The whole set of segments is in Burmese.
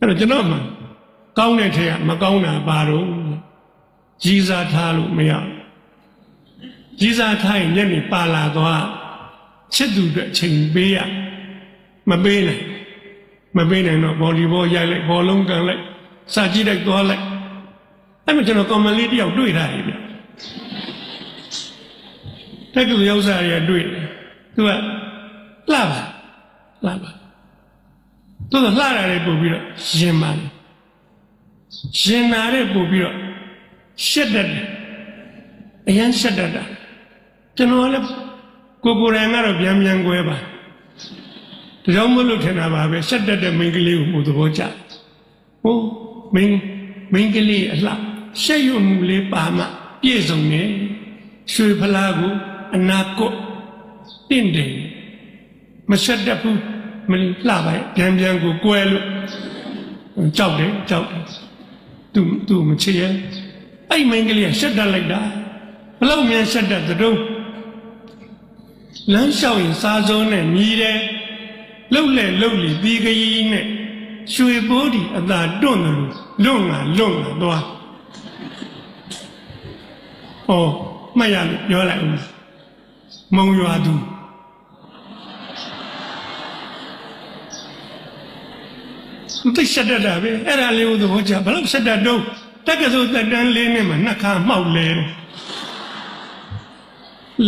အဲ့တော့ကျွန်တော်မှကောင်းတဲ့ထဲကမကောင်းတာပါတော့ကြီးစားထားလို့မရဘူးကြီးစားထားရင်ညနေပါလာသွားချစ်သူအတွက်အချိန်ပေးရမပေးနိုင်မပေးနိုင်တော့ဘောလီဘောရိုက်လိုက်ဘောလုံးကန်လိုက်စာကြည့်လိုက်သွားလိုက်အဲ့မှာကျွန်တော်ကောင်မလေးတယောက်တွေ့ထားတယ်ဗျတက်ကလူရောက်စားရတွေ့တယ်သူကလှပါလှပါ သူကလှရတယ်ပို့ပြီးတော့ရင်ပါလေရင်နာတဲ့ပို့ပြီးတော့ရှက်တတ်တယ်အရန်ရှက်တတ်တာကျွန်တော်လည်းကိုကိုယ်တိုင်ကတော့ပြန်ပြန်꿰ပါဒါကြောင့်မလို့ထင်တာပါပဲရှက်တတ်တဲ့မိန်းကလေးကိုမှုသဘောကျဟိုမင်းမိန်းကလေးအလှရှက်ရွံ့မှုလေးပါမှပြည့်စုံတယ်ရွှေဖလားကိုအနာကွတ်တင့်တယ်မရှက်တတ်ဘူး မလှပါရဲ့ပြန်ပြန်ကို꿰လို့ကြောက်တယ်ကြောက်တယ်သူသူမချစ်ရဲ့အဲ့မိန်းကလေးကရှက်တတ်လိုက်တာဘလောက်မြန်ရှက်တတ်သတုံးလမ်းလျှောက်ရင်စားစုံးနဲ့မြည်တယ်လှုပ်လေလှုပ်လေပြီးခရီးနဲ့ရွှေဘိုးဒီအသာတွန့်တယ်လို့လွန့်လာလွန့်လာသွားဟောမှတ်ရလို့ပြောလိုက်ဦးမုံရွာသူ သူသိရှက်တတ်တာပဲအဲ့ဒါလေးကိုသဘောကျဘယ်လောက်ရှက်တတ်တော့တက်ကစိုးတက်တန်းလေးနဲ့မှနှက်ခါမှောက်လဲတယ်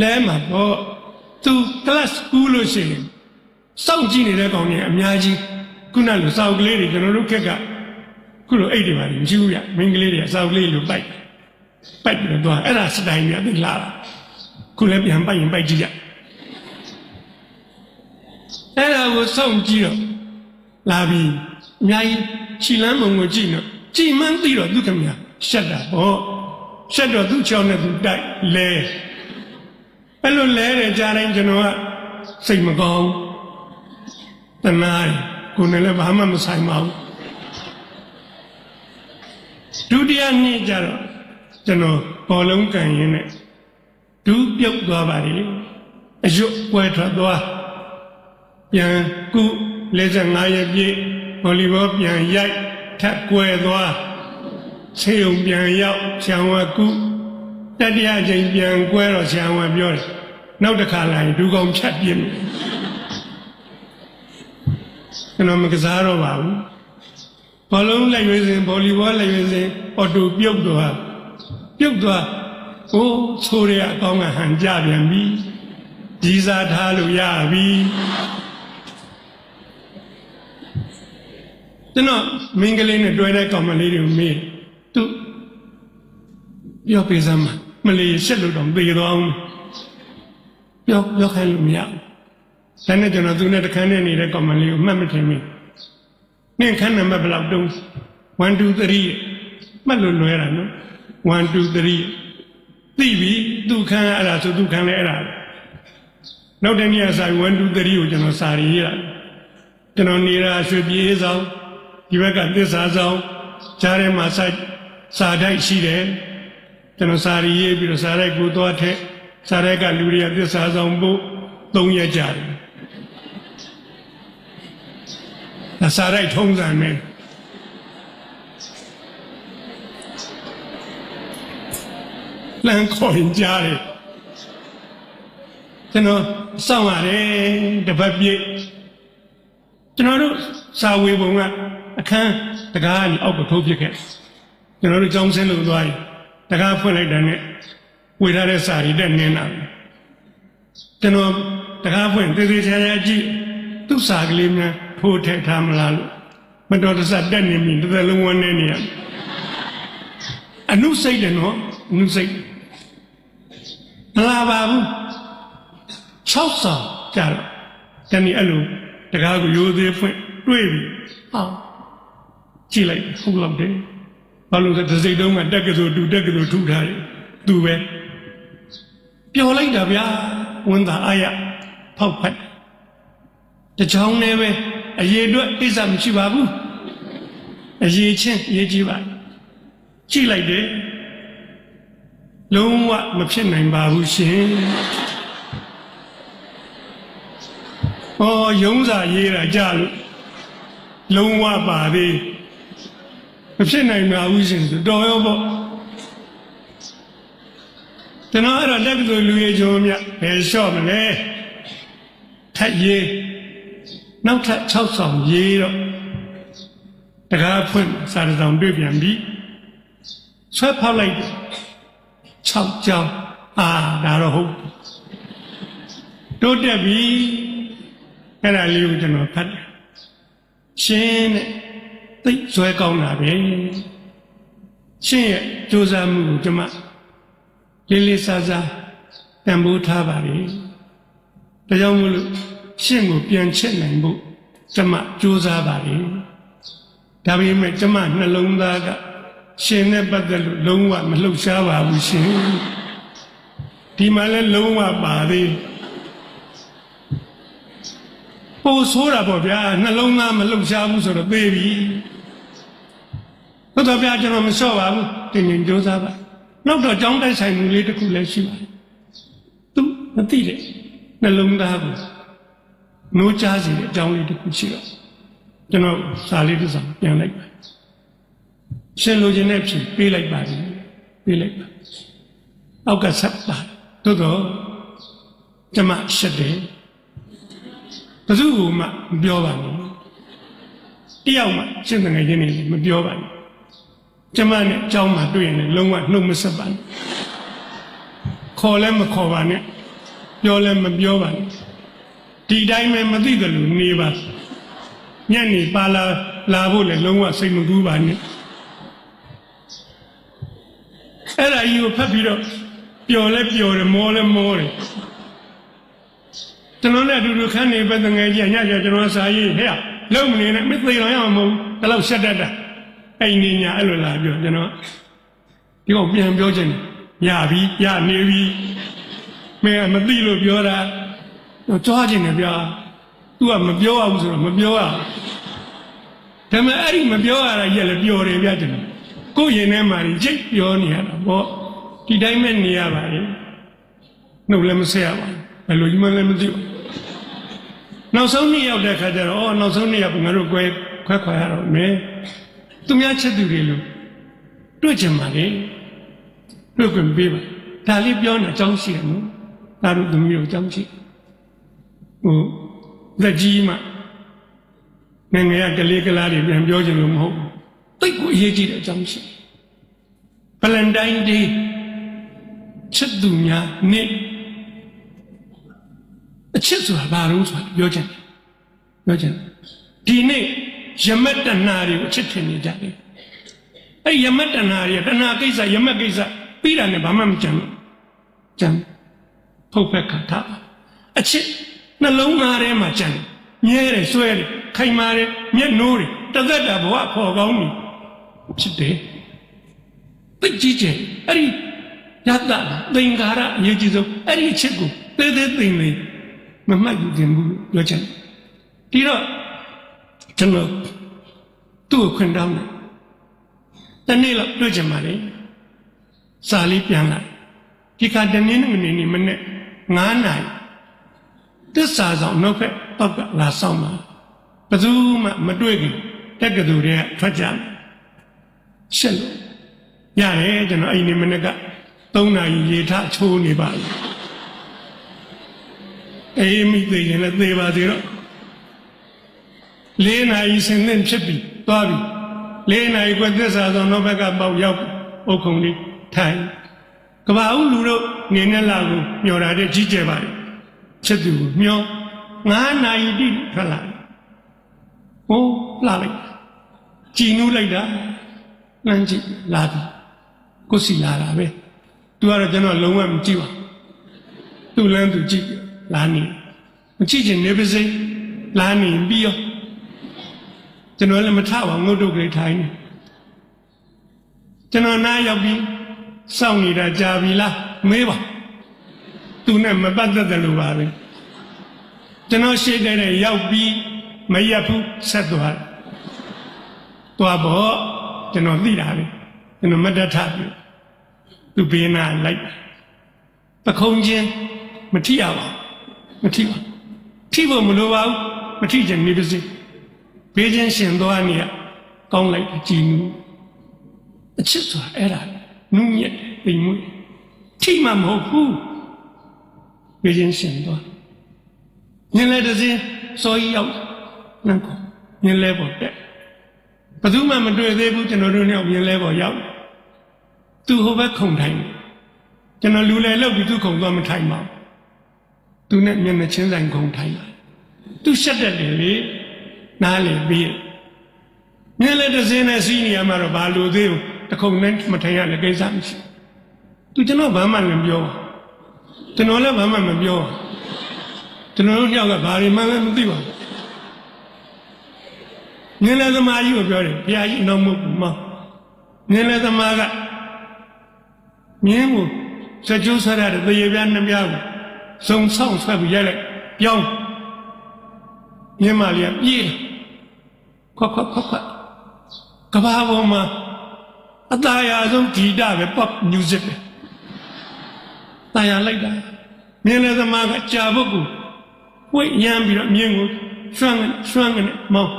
လဲမှာပေါ့သူ class ကူးလို့ရှိရင်စောင့်ကြည့်နေတဲ့ကောင်တွေအများကြီးခုနလိုစောက်ကလေးတွေကျွန်တော်တို့ခက်ကခုလိုအိတ်တွေပါမရှိဘူးရမိန်းကလေးတွေစောက်ကလေးလိုပိုက်ပိုက်ပြီးတော့အဲ့ဒါစတိုင်ကြီးအသိလာတာခုလည်းပြန်ပိုက်ရင်ပိုက်ကြည့်ရအဲ့ဒါကိုစောင့်ကြည့်တော့လာပြီ အများကြီးခြိလန်းမုံကိုကြည့်တော့ကြည်မှန်းသိတော့သူခင်ဗျာရှက်တာပေါ့ရှက်တော့သူ့ချောင်းနဲ့သူတိုက်လဲအဲ့လိုလဲတယ်ကြားတိုင်းကျွန်တော်ကစိတ်မကောင်းတနားကိုယ်နဲ့လည်းဘာမှမဆိုင်ပါဘူးဒုတိယနေ့ကျတော့ကျွန်တော်ဘောလုံးကန်ရင်းနဲ့ဒူးပြုတ်သွားပါလေအယွတ်ပွဲထွက်သွားပြန်ကု55ရက်ပြည့် ဗောလီဘောပြန်ရိုက်ထပ်ကွယ်သွားဆေးရုံပြန်ရောက်ဆံဝကုတတိယချိန်ပြန်ကွဲတော့ဆံဝပြောတယ်နောက်တစ်ခါလာရင်ဒူကောင်ဖြတ်ပြင်းတယ်ကျွန်တော်မကစားတော့ပါဘူးဘောလုံးလက်ရွေးစဉ်ဗောလီဘောလက်ရွေးစဉ်အော်တိုပြုတ်သွားပြုတ်သွားဟိုးဆိုရအကောင်းကဟန်ကြပြန်ပြီကြီးစားထားလို့ရပြီ ကျွန်တော်မင်းကလေးနဲ့တွဲတဲ့ကောင်မလေးတွေကိုမေးသူပြောပေးစမ်းမမလေးရှက်လို့တော့သေသွားအောင်ပြောပြောခိုင်းလို့မရဘူးဒါနဲ့ကျွန်တော်သူနဲ့တခန်းနဲ့နေတဲ့ကောင်မလေးကိုမှတ်မထင်ဘူးနင့်ခန်းနံပါတ်ဘယ်လောက်တုံး1 2 3မှတ်လို့လွယ်တာနော်1 2 3သိပြီသူခန်းအဲ့ဒါဆိုသူခန်းလဲအဲ့ဒါနောက်တနေ့ကစာ1 2 3ကိုကျွန်တော်စာရေးရကျွန်တော်နေတာရွှေပြေးဆောင် ဒီဘက်ကသစ္စာဆောင်ကြားထဲမှာစာစာတိုက်ရှိတယ်ကျွန်တော်စာရေးပြီးတော့စာတိုက်ကိုသွားထက်စာတိုက်ကလူတွေကသစ္စာဆောင်ဖို့၃ရက်ကြာတယ်ဒါစာတိုက်ထုံးစံမယ်လမ်းခေါ်ရင်ကြားတယ်ကျွန်တော်စောင့်ရတယ်တပတ်ပြည့်ကျွန်တော်တို့စာဝေပုံက အခန်းတကားကနေအောက်ကိုထိုးပြစ်ခဲ့ကျွန်တော်တို့ကြောင်းစင်းလို့သွားရင်တကားဖွင့်လိုက်တဲ့နဲ့ဝေထားတဲ့စာရီတက်နင်းလာတယ်ကျွန်တော်တကားဖွင့်သေသေးချာချာကြည့်သူ့စာကလေးများထိုးထည့်ထားမလားလို့မတော်တဆတက်နေပြီတစ်သက်လုံးဝန်းနေနေရအနုစိတ်တယ်နော်အနုစိတ်မလာပါဘူး6ဆောင်ကြတော့တနည်းအဲ့လိုတကားကိုရိုးသေးဖွင့်တွေ့ပြီဟော ကြည့်လိုက်ဟုတ်လောက်တယ်ဘာလို့လဲတစ်စိတ်တုံးကတက်ကစိုးတူတက်ကစိုးထူထားတယ်သူပဲပျော်လိုက်တာဗျာဝန်သာအာရဖောက်ဖက်တချောင်းနဲ့ပဲအရေးအတွက်အိစ္ဆာမရှိပါဘူးအရေးချင်းရေးကြည့်ပါကြည့်လိုက်တယ်လုံးဝမဖြစ်နိုင်ပါဘူးရှင်ဟောယုံစာရေးတာကြလို့လုံးဝပါသေး ဖြစ်နိုင်မှာဘူးရှင်ဆိုတော်ရောပေါ့ကျွန်တော်အဲ့တော့လက်ကူလူရဲ့ဂျုံမြဘယ်လျှော့မလဲထက်ရေးနောက်ထပ်6ဆောင်ရေးတော့တကားဖွင့်စာရဆောင်တွေ့ပြန်ပြီဆွဲဖောက်လိုက်တယ်6ကြောင်းအာဒါတော့ဟုတ်တိုးတက်ပြီအဲ့ဒါလေးကိုကျွန်တော်ဖတ်တယ်ရှင်းတဲ့ သိဇွဲကောင်းတာပဲရှင်းရဲ့စူးစမ်းမှုကိုကျွန်မလေးလေးစားစားတန်ဖိုးထားပါလေဒါကြောင့်မို့လို့ရှင်းကိုပြန်ချက်နိုင်ဖို့ကျွန်မစူးစမ်းပါလေဒါပေမဲ့ကျွန်မနှလုံးသားကရှင်နဲ့ပတ်သက်လို့လုံးဝမလှုပ်ရှားပါဘူးရှင်ဒီမှာလည်းလုံးဝပါသေးပိုဆိုးတာပေါ့ဗျာနှလုံးသားမလှုပ်ရှားဘူးဆိုတော့သေးပြီ ဘုရားဗျာကျွန်တော်မလျှော့ပါဘူးတင်ရင်ကြိုးစားပါနောက်တော့ကြောင်းတိုက်ဆိုင်မှုလေးတစ်ခုလည်းရှိပါတယ်သူမသိတဲ့နှလုံးသားကိုနိုးကြားစေတဲ့အကြောင်းလေးတစ်ခုရှိတော့ကျွန်တော်စာလေးတစ်စောင်ပြန်လိုက်ပါရှင်လိုချင်တဲ့ဖြေပေးလိုက်ပါပြီပေးလိုက်ပါအောက်ကဆက်ပါသို့တော့ကျမရှက်တယ်ဘယ်သူ့ကိုမှမပြောပါဘူးတယောက်မှရှင်းတဲ့ငယ်ချင်းတွေမပြောပါဘူး ကျမနဲ့အကြောင်းမှာတွေ့ရင်လုံးဝနှုတ်မဆက်ပါနဲ့ခေါ်လည်းမခေါ်ပါနဲ့ပြောလည်းမပြောပါနဲ့ဒီတိုင်းပဲမသိတယ်လို့နေပါညနေပါလာလာဖို့လည်းလုံးဝစိတ်မကူးပါနဲ့အဲ့ဒါကြီးကိုဖတ်ပြီးတော့ပျော်လဲပျော်တယ်မောလဲမောတယ်ကျွန်တော်နဲ့အတူတူခန်းနေပဲငယ်ကြီးညညကျွန်တော်စာရေးဟဲ့လုံမနေနဲ့မသိတော့ရမှာမဟုတ်ဘူးဒါတော့ဆက်တတ်တာ အိမ်နေညာအဲ့လိုလာပြောကျွန်တော်ဒီကောင်ပြန်ပြောချင်တယ်ရပြီရနေပြီမင်းကမသိလို့ပြောတာတော့ကြွားချင်တယ်ဗျာ तू ကမပြောရဘူးဆိုတော့မပြောရဒါပေမဲ့အဲ့ဒီမပြောရတာရက်လည်းပျော်တယ်ဗျာကျွန်တော်ကိုယ့်ရင်ထဲမှာကြိတ်ပြောနေရတာပေါ့ဒီတိုင်းပဲနေရပါလေနှုတ်လည်းမဆက်ရပါဘူးဘယ်လိုကြီးမှလည်းမသိဘူးနောက်ဆုံးနေ့ရောက်တဲ့ခါကျတော့အော်နောက်ဆုံးနေ့ရောက်ငါတို့ကွဲခွဲခွာရတော့မယ် သူများချက်သူတွေလို့တွေ့ကြမှာလေတွေ့ခွင့်ပေးပါဒါလေးပြောနေအကြောင်းရှိတယ်နော်ဒါတို့သမီးတို့အကြောင်းရှိဟိုလက်ကြီးမှနိုင်ငံရကလေးကလားတွေပြန်ပြောချင်လို့မဟုတ်ဘူးတိတ်ကိုအရေးကြီးတဲ့အကြောင်းရှိဗလန်တိုင်းဒေးချစ်သူများနေ့အချစ်ဆိုတာဘာလို့ဆိုတာပြောချင်တယ်ပြောချင်တယ်ဒီနေ့ ယမတ်တဏှာတွေကိုအချစ်ထင်နေကြတယ်အဲ့ယမတ်တဏှာတွေတဏှာကိစ္စယမတ်ကိစ္စပြီးတာနဲ့ဘာမှမကြမ်းဘူးကြမ်းဖုတ်ဖက်ခါထားအချစ်နှလုံးသားထဲမှာကြမ်းမြဲတယ်ဆွဲတယ်ခိုင်မာတယ်မျက်နှိုးတယ်တသက်တာဘဝဖော်ကောင်းနေဖြစ်တယ်သိကြည့်ချင်အဲ့ဒီယတ္တသင်္ကာရအရေးကြီးဆုံးအဲ့ဒီအချစ်ကိုသေးသေးသိမ့်လေးမမှတ်ယူခြင်းဘူးပြောချင်ဒီတော့ ကျွန်တော်သူ့ကိုခွင့်တောင်းတယ်တနေ့လောက်တွေ့ကြမှာလေစာလေးပြန်လာဒီခါတနေ့နဲ့မနေ့နေ့မနေ့9နာရီသစ္စာဆောင်နောက်ဖက်ပောက်ကလာဆောင်မှာဘယ်သူမှမတွေ့ခင်တက်ကတူတွေကထွက်ကြတယ်ရှက်လို့ရတယ်ကျွန်တော်အဲ့ဒီမနေ့က3နာရီရေထချိုးနေပါလေအေးမိသေးရင်လည်းသေပါသေးတော့ လေးနာရီဆင်းသင့်ဖြစ်ပြီသွားပြီလေးနာရီကွသစ္စာဆောင်နောက်ဘက်ကပေါက်ရောက်အုတ်ခုံလေးထိုင်ကဘာဦးလူတို့နေနဲ့လာကိုမျောတာတဲ့ကြီးကျယ်ပါလေချက်သူကိုမျော9နာရီတိထွက်လာဟိုးလာလိုက်ကြည်နူးလိုက်တာလမ်းကြည့်လာပြီကိုစီလာတာပဲသူကတော့ကျွန်တော်လုံးဝမကြည့်ပါသူ့လမ်းသူကြည့်လာနေမကြည့်ချင်နေပါစေလာနေပြီးရော ကျွန်တော်လည်းမထပါငုတ်တုတ်ကလေးထိုင်နေကျွန်တော်နားရောက်ပြီးစောင့်နေတာကြာပြီလားမေးပါသူနဲ့မပတ်သက်တယ်လို့ပါပဲကျွန်တော်ရှေ့တဲ့ရောက်ပြီးမရက်ဘူးဆက်သွားတယ်သွားပေါ့ကျွန်တော်သိတာပဲကျွန်တော်မတတ်ထပြီသူဘေးနာလိုက်ပခုံးချင်းမထိရပါမထိပါထိဖို့မလိုပါဘူးမထိချင်နေပါစေ ဘေးချင်းရှင်သွားနေရကောင်းလိုက်ကြည်နူးအချစ်ဆိုတာအဲ့ဒါနုညက်တယ်ပိန်မွေ့ထိမှမဟုတ်ဘူးဝိဇင်းရှင်သွားညင်လဲတစ်စင်းစောကြီးရောက်နန်းကောညင်လဲပေါ်တက်ဘယ်သူမှမတွေ့သေးဘူးကျွန်တော်တို့နဲ့ညင်လဲပေါ်ရောက်သူဟိုဘက်ခုံထိုင်တယ်ကျွန်တော်လူလဲလောက်ပြီးသူခုံသွားမထိုင်ပါဘူးသူနဲ့မျက်နှာချင်းဆိုင်ခုံထိုင်လာသူရှက်တတ်တယ်လေ နားလေပြီးညင်လဲတစ်စင်းနဲ့စီးနေရမှာတော့ဘာလို့သေးဘူးတခုံနဲ့မထိုင်ရလည်းကိစ္စမရှိသူကျွန်တော်ဘာမှမပြောပါကျွန်တော်လည်းဘာမှမပြောပါကျွန်တော်တို့ညောက်ကဘာတွေမှမသိပါဘူးငင်းလဲသမားကြီးကိုပြောတယ်ဘုရားကြီးနောက်မဟုတ်ဘူးမငင်းလဲသမားကမြင်းကိုစကြိုးဆွဲရတဲ့သေရပြနှပြားကိုစုံဆောင်ဆွဲပြီးရိုက်လိုက်ပြောင်းမြင်းမလေးကပြေးခွက် ခွက်ခွက်ခွက်ကဘာပေါ်မှာအသားရဆုံးဂီတပဲ pop music ပဲตายရလိုက်တာမြင်းလဲသမားကကြာဘုတ်ကိုဝိတ်ရမ်းပြီးတော့မြင်းကိုရွှမ်းရွှမ်းကနေမောင်း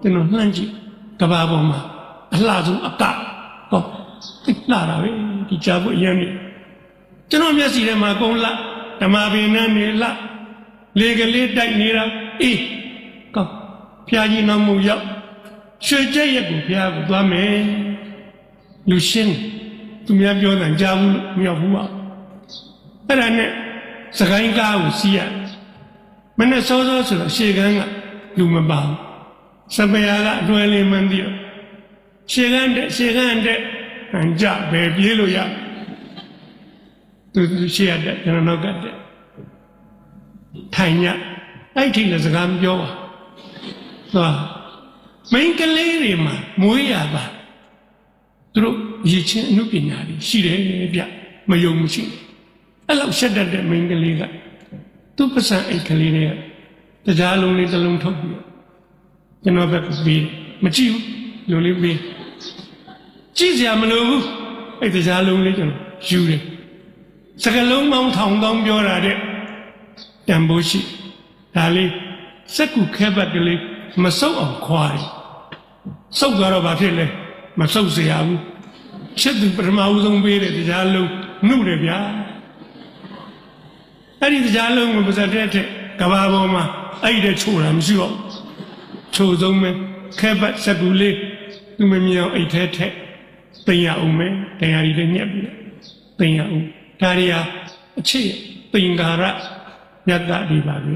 ကျွန်တော်လှမ်းကြည့်ကဘာပေါ်မှာအလှဆုံးအကဟောလှတာပဲဒီကြာဘုတ်ရမ်းနေကျွန်တော်မျက်စိထဲမှာကုန်းလှဓမ္မပင်နဲ့နေလှလေကလေးတိုက်နေတာအေးကောင်း ဖျားကြီးနောက်မှုရောက်ရွှေကျက်ရက်ကိုဖျားကိုသွားမယ်လူရှင်းသူများပြောတယ်ကြားဘူးလို့မရောက်ဘူးပါအဲ့ဒါနဲ့စကိုင်းကားကိုစီးရမနဲ့စောစောဆိုတော့ရှေကန်းကလူမပါဘူးစပယ်ကအတွဲလေးမှန်းပြီးတော့ရှေကန်းတဲ့ရှေကန်းတဲ့အန်ကြဘယ်ပြေးလို့ရသူသူရှေရတဲ့ကျွန်တော်နောက်ကတဲ့ထိုင်ညအဲ့ထိလည်းစကားမပြောပါ သွားမိန်းကလေးတွေမှာမွေးရပါသူတို့ရည်ချင်းအမှုပညာတွေရှိတယ်ဗျမယုံမရှိအဲ့လောက်ရှက်တတ်တဲ့မိန်းကလေးကသူ့ပစံအိတ်ကလေးတွေကတရားလုံးလေးတစ်လုံးထုတ်ပြီးကျွန်တော်ဘက်ကပြီးမကြည့်ဘူးလူလေးပြီးကြည့်စရာမလိုဘူးအဲ့တရားလုံးလေးကျွန်တော်ယူတယ်စကလုံးမောင်းထောင်တောင်းပြောတာတဲ့တန်ဖိုးရှိဒါလေးစက်ကူခဲဘက်ကလေး မဆုပ်အောင်ခွာတယ်ဆုပ်သွားတော့ဘာဖြစ်လဲမဆုပ်เสียဘူးချစ်သူပထမဦးဆုံးပေးတဲ့တရားလုံးနှုတ်တယ်ဗျာအဲ့ဒီတရားလုံးကိုပါဇက်တဲ့တဲ့ကဘာပေါ်မှာအဲ့ဒီချိုးတာမရှိတော့ချိုးဆုံးပဲခဲပတ်စကူလေးသူမမြင်အောင်အိတ်ထဲထက်တင်ရအောင်မယ်တရားရီလေးညက်ပြီးတင်ရအောင်ဒါရီဟာအချစ်ပင်္ဂါရမြတ်တာဒီပါပဲ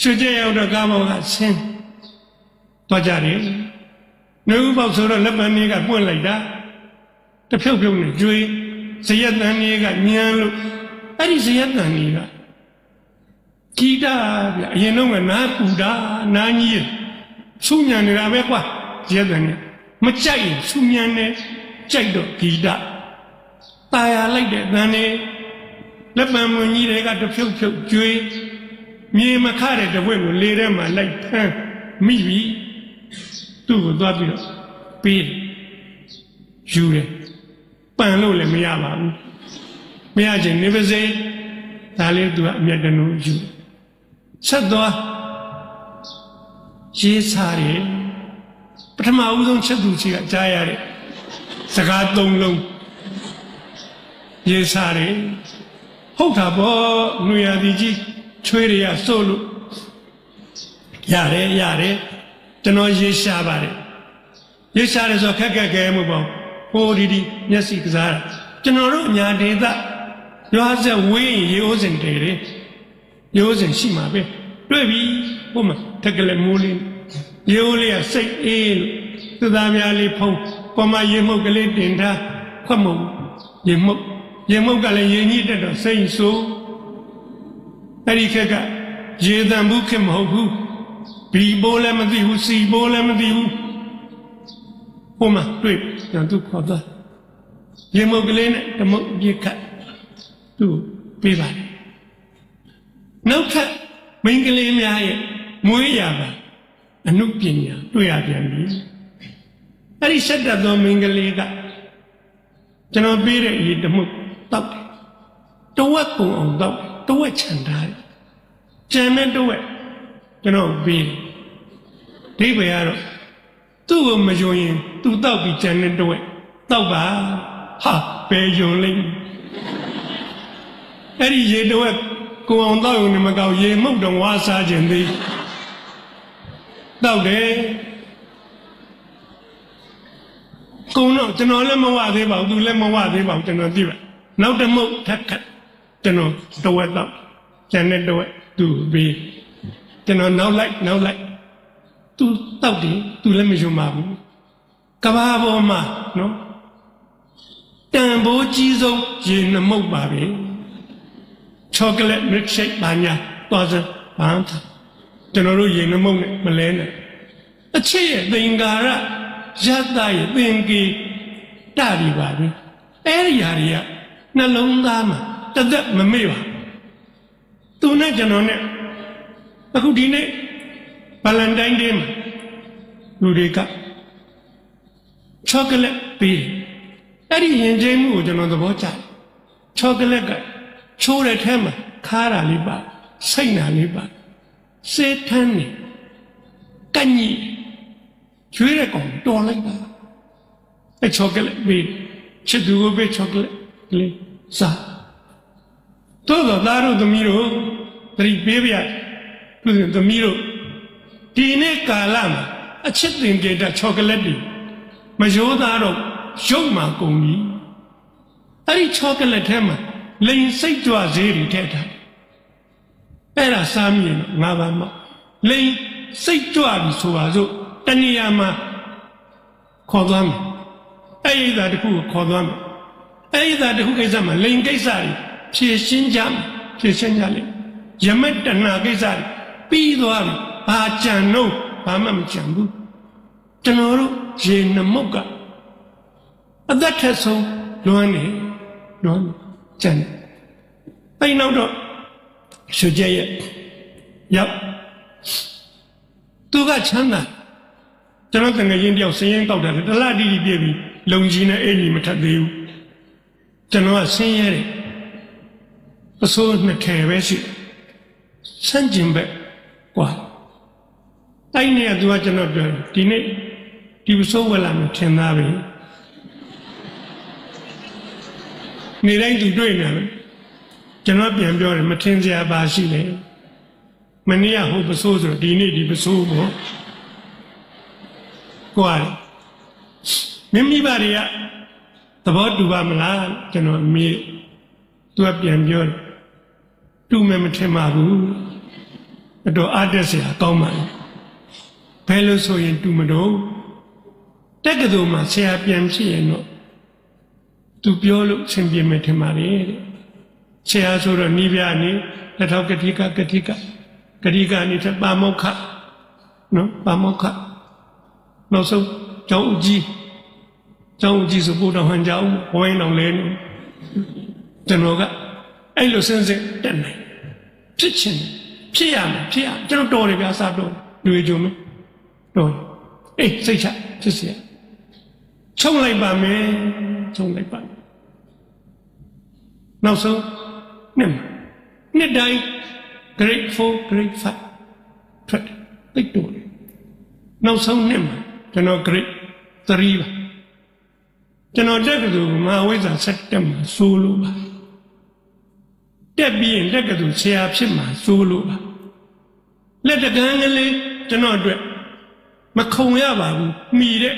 ရွှေကြရောက်တော့ကားမောင်ကဆင်းသွားကြတယ်နှုတ်ပေါက်ဆိုတော့လက်ပံကြီးကပွင့်လိုက်တာတဖြုတ်ဖြုတ်နဲ့ကျွေးဇယက်တန်ကြီးကညံလို့အဲ့ဒီဇယက်တန်ကြီးကကြည်တာဗျအရင်တော့ကနားပူတာနားကြီးဆူညံနေတာပဲကွာဇယက်တန်ကြီးမကြိုက်ရင်ဆူညံနေကြိုက်တော့ဂီတตายရလိုက်တဲ့တန်နေလက်ပံမွန်ကြီးတွေကတဖြုတ်ဖြုတ်ကျွေး မြေမခတဲ့တဝက်ကိုလေထဲမှာလိုက်ဖမ်းမိပြီသူ့ကိုသွားပြီးတော့ပေးတယ်ယူတယ်ပန်လို့လည်းမရပါဘူးမရချင်နေပါစေဒါလေးသူကအမျက်တနုယူဆက်သွားရေးစားတယ်ပထမဦးဆုံးချက်သူစီကကြားရတဲ့စကားသုံးလုံးရေးစားတယ်ဟုတ်တာပေါ့လူရသည်ကြီး ချွေးတွေကစိုးလို့ရတယ်ရတယ်ကျွန်တော်ရေရှားပါတယ်ရေရှားတယ်ဆိုခက်ခက်ခဲမှုပေါ့ဟိုဒီဒီမျက်စိကစားတာကျွန်တော်တို့အညာဒေသရွာဆက်ဝေးရင်ရေအိုးစင်တယ်လေရေအိုးစင်ရှိမှာပဲတွေ့ပြီဟိုမှာတက်ကလေးမိုးလေးရေအိုးလေးကစိတ်အေးလို့သူသားများလေးဖုံးပေါ်မှာရေမှုတ်ကလေးတင်ထားခွက်မုံရေမှုတ်ရေမှုတ်ကလည်းရေကြီးတက်တော့စိတ်ဆိုး အဲ့ဒီခက်ကရေတံဘူးခင်မဟုတ်ဘူးဘီဘိုးလည်းမသိဘူးစီဘိုးလည်းမသိဘူးဟိုမှာတွေ့ပြန်သူခေါ်သွားရေမုတ်ကလေးနဲ့ဓမုတ်ပြစ်ခတ်သူ့ပေးပါတယ်နောက်ထပ်မိန်းကလေးများရဲ့မွေးရပါအနုပညာတွေ့ရပြန်ပြီအဲ့ဒီဆက်တတ်သောမိန်းကလေးကကျွန်တော်ပေးတဲ့အရေးဓမုတ်တောက်တယ်တဝက်ပုံအောင်တောက်တ ဝက်ချန်ထားတယ်ကြံတဲ့တဝက်ကျွန်တော်ပေးတယ်ဒိဗေကတော့သူ့ကိုမယုံရင်သူတောက်ပြီးကြံတဲ့တော့တောက်ပါဟာဘယ်ယုံလိမ့်အဲ့ဒီရေတော့ကိုအောင်တောက်ရုံနဲ့မကောက်ရေမှုတ်တော့ဝါစားခြင်းသေးတောက်တယ်ကုံတော့ကျွန်တော်လည်းမဝသေးပါဘူးသူလည်းမဝသေးပါဘူးကျွန်တော်သိပါနောက်တစ်မှုတ်ထက်ခတ် ကျွန်တော်တော့တော့ကျန်တဲ့တော့သူပြီးကျွန်တော်နောက်လိုက်နောက်လိုက်သူတောက်တယ်သူလည်းမယုံပါဘူးကဘာပေါ်မှာနော်တန်ဖိုးကြီးဆုံးရေနှမုတ်ပါပဲချောကလက်မစ်ရှိတ်ပါညာသွားစဘာသာကျွန်တော်တို့ရေနှမုတ်နဲ့မလဲနဲ့အချစ်ရဲ့သင်္ကာရရတ္တရဲ့သင်္ကေတတွေပါပဲအဲ့ဒီဟာတွေကနှလုံးသားမှာ တသက်မမေ့ပါသူနဲ့ကျွန်တော်နဲ့အခုဒီနေ့ဗလန်တိုင်းဒေးမှာလူတွေကချောကလက်ပေးတယ်အဲ့ဒီရင်ကျိမှုကိုကျွန်တော်သဘောကျတယ်ချောကလက်ကချိုးတဲ့ထဲမှာခါတာလေးပါစိတ်နာလေးပါစေထန်းနေကညိကျွေးတဲ့ကောင်တော်လိုက်ပါအဲ့ချောကလက်ပေးချစ်သူကိုပေးချောကလက်ကလေးစား တို့တော့သားတို့သမီးတို့သတိပေးပြသူသမီးတို့ဒီနေ့ကာလမှာအချစ်တင်ကြတဲ့ချောကလက်တွေမရိုးသားတော့ရုပ်မှကုန်ပြီအဲ့ဒီချောကလက်ထဲမှာလိန်စိတ်ကြွဈေးတွေထည့်ထားအဲ့ဒါစားမြင်တော့ငါးပါးမလိန်စိတ်ကြွပြီဆိုပါစို့တဏှာမှာခေါ်သွားမယ်အဲ့ဒီသာတခုကိုခေါ်သွားမယ်အဲ့ဒီသာတခုကိစ္စမှာလိန်ကိစ္စတွေ ဖြည့်ရှင်းကြမယ်ဖြည့်ရှင်းကြလိမ့်ယမတဏကိစ္စတွေပြီးသွားပြီဘာကြံတော့ဘာမှမကြံဘူးကျွန်တော်တို့ရေနမုတ်ကအသက်ထက်ဆုံးလွမ်းနေလွမ်းကြံအဲ့နောက်တော့ရှုကျက်ရဲ့ရောက်သူကချမ်းသာကျွန်တော်တငယ်ချင်းတယောက်စင်းရင်ကောက်တယ်တလားတီတီပြည့်ပြီးလုံကြီးနဲ့အဲ့ဒီမထပ်သေးဘူးကျွန်တော်ကဆင်းရဲတယ် အစိုးနှစ်ထယ်ပဲရှိဆန့်ကျင်ဘက်ကွာအဲ့နဲ့ကသူကကျွန်တော်ပြောတယ်ဒီနေ့ဒီပစိုးဝယ်လာမှထင်သားပဲနေတိုင်းသူတွေ့နေတယ်ကျွန်တော်ပြန်ပြောတယ်မထင်စရာပါရှိတယ်မနေ့ကဟိုပစိုးဆိုတော့ဒီနေ့ဒီပစိုးပေါ့ကွာမိမိပါတွေကသဘောတူပါမလားကျွန်တော်မေးသူကပြန်ပြောတယ် တူမယ်မထင်ပါဘူးအတော်အားတက်စရာကောင်းပါလေဘယ်လိုဆိုရင်တူမတော့တက်ကတူမှာဆရာပြန်ဖြစ်ရင်တော့သူပြောလို့အဆင်ပြေမယ်ထင်ပါလေတဲ့ဆရာဆိုတော့နိဗျာနေလက်ထောက်ကတိကကတိကကတိကနေထပါမောက္ခနော်ပါမောက္ခနောက်ဆုံးကျောင်းဦးကြီးကျောင်းဦးကြီးဆိုဘုရားဟန်ကြောင်းဝိုင်းတော်လဲနေကျွန်တော်က အဲ့လိုစဉ်းစဉ်တက်နိုင်ဖြစ်ချင်ဖြစ်ရမယ်ဖြစ်ရကျွန်တော်တော်တယ်ဗျာစားတော့တွေ့ကြုံမယ်တော်အေးစိတ်ချဖြစ်စီချုံလိုက်ပါမယ်ချုံလိုက်ပါနောက်ဆုံးနှစ်နှစ်တိုင်း grade 4 grade 5ထွက်တိတ်တော်တယ်နောက်ဆုံးနှစ်မှာကျွန်တော် grade 3ပါကျွန်တော်တက်ကတူမဟာဝိဇ္ဇာ7တက်မှာစိုးလို့ပါ တက်ပြီးရင်လက်ကတူဆရာဖြစ်မှာစိုးလို့ပါလက်တကန်းကလေးကျွန်တော်အတွက်မခုံရပါဘူးမိတဲ့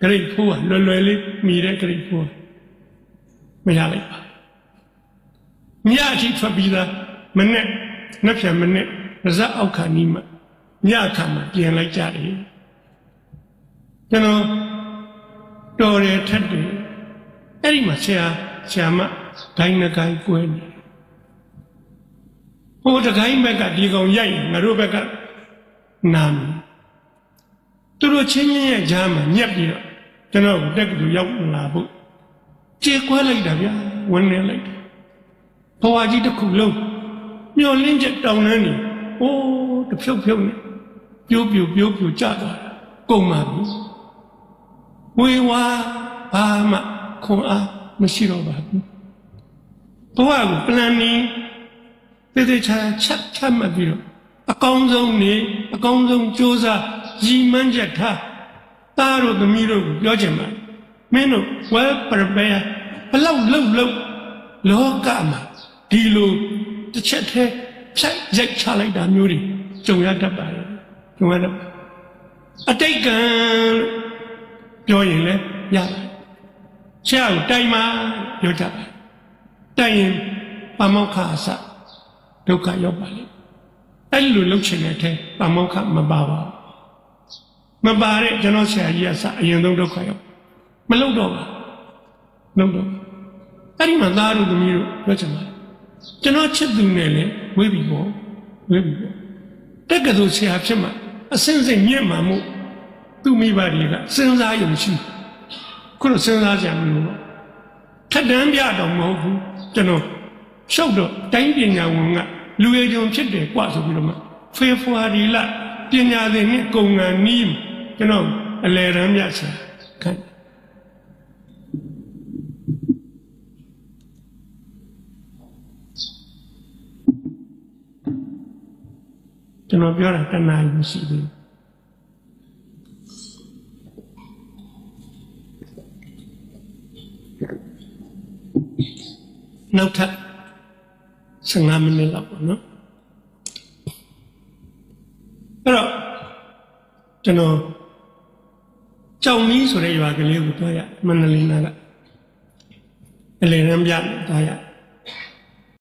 ဂရိတ်ဖိုးကလွယ်လွယ်လေးမိတဲ့ဂရိတ်ဖိုးမရလိုက်ပါညအထိထွက်ပြီးသားမနဲ့နှက်ဖြံမနဲ့ပါဇက်အောက်ခါနီးမှညခါမှပြင်လိုက်ကြတယ်ကျွန်တော်တော်တယ်ထက်တယ်အဲ့ဒီမှာဆရာဆရာမဂိုင်းနှကိုင်းကွဲနေဟို တကိုင်းဘက်ကဒီကောင်ရိုက်ငါတို့ဘက်ကနာမယ်သူတို့ချင်းချင်းရဲ့ကြားမှာညက်ပြီးတော့ကျွန်တော်တက်ကတူရောက်လာဖို့ကြေကွဲလိုက်တာဗျာဝင်နေလိုက်တယ်ဘဝကြီးတစ်ခုလုံးမျောလင်းချက်တောင်းနှန်းနေအိုးတဖြုတ်ဖြုတ်နေပြိုးပြိုးပြိုးပြိုးကျသွားတာကုန်ပါပြီဝေဝါဘာမှခွန်အားမရှိတော့ပါဘူးဘဝကိုပလန်နေ သေသေးချာချက်ချက်မှတ်ပြီးတော့အကောင်းဆုံးနေအကောင်းဆုံးကြိုးစားရည်မှန်းချက်ထားသားတို့သမီးတို့ကိုပြောချင်ပါတယ်မင်းတို့ well prepare ဘလောက်လှုပ်လှုပ်လောကမှာဒီလိုတစ်ချက်တည်းဖြတ်ရိုက်ချလိုက်တာမျိုးတွေကြုံရတတ်ပါတယ်ကြုံရတတ်ပါတယ်အတိတ်ကံလို့ပြောရင်လည်းရပါတယ်ဆရာကိုတိုင်မှာပြောတတ်ပါတယ်တိုင်ရင်ပမောက္ခအစ ဒုက္ခရောက်ပါလေအဲ့လိုလှုပ်ချင်တဲ့အထဲပမောက္ခမပါပါဘူးမပါတဲ့ကျွန်တော်ဆရာကြီးကစအရင်ဆုံးဒုက္ခရောက်မလှုပ်တော့ပါလှုပ်တော့ပါအဲ့ဒီမှာသားတို့သမီးတို့ပြောချင်ပါတယ်ကျွန်တော်ချစ်သူနဲ့လည်းဝေးပြီပေါ့ဝေးပြီပေါ့တက်ကတူဆရာဖြစ်မှာအစင်းစင်မြင့်မှာမို့သူမိဘတွေကစဉ်းစားရုံရှိခုလိုစဉ်းစားကြမလို့ပေါ့ထက်တန်းပြတော့မဟုတ်ဘူးကျွန်တော်ရှုပ်တော့တိုင်းပညာဝန်က လူရည်ကြုံဖြစ်တယ်กว่าဆိုပြီးတော့မှဖေဖော်ဝါရီလပညာသင်နဲ့ကုံငံနီးကျွန်တော်အလဲရန်မြတ်ဆရာခံတယ် ကျွန်တော်ပြောတာတဏှာယူရှိသေးတယ်နောက်ထပ် 15မိနစ်လောက်ပေါ့နော်အဲ့တော့ကျွန်တော်ကြောင်မီးဆိုတဲ့ရွာကလေးကိုတွားရမန္တလေးနာကအလေရန်ပြတွားရ